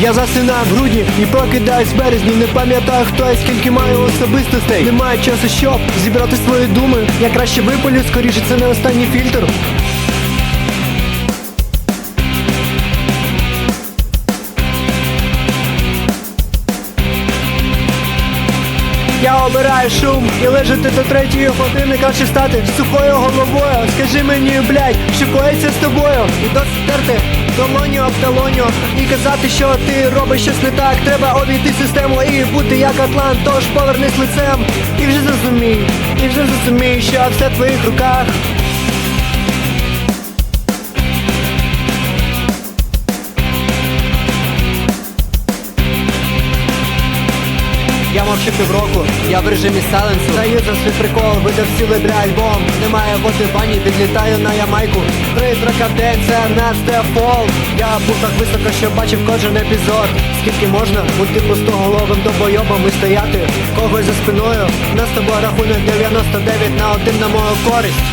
Я засинаю в грудні і прокидаюсь в березні. Не пам'ятаю хто я скільки маю особистостей. Немає часу, щоб зібрати свої думи. Я краще випалю, скоріше це не останній фільтр. Я обираю шум і лежати до третьої години краще стати сухою головою. Скажи мені, блядь, що коїться з тобою? І досить терти долоню об долоню і казати, що ти робиш щось не так. Треба обійти систему і бути як атлант. Тож повернись лицем і вже зрозумій, і вже зрозумій, що все в твоїх руках. Я мовчу півроку, я в режимі сайленсу Даю за свій прикол, видав цілий бля альбом. Немає води в бані, відлітаю на Ямайку. Три трока в день, це наш дефолт. Я був так високо, що бачив кожен епізод. Скільки можна бути пустоголовим добойобом і стояти? Когось за спиною, нас з тобою рахунок 99 на один на мою користь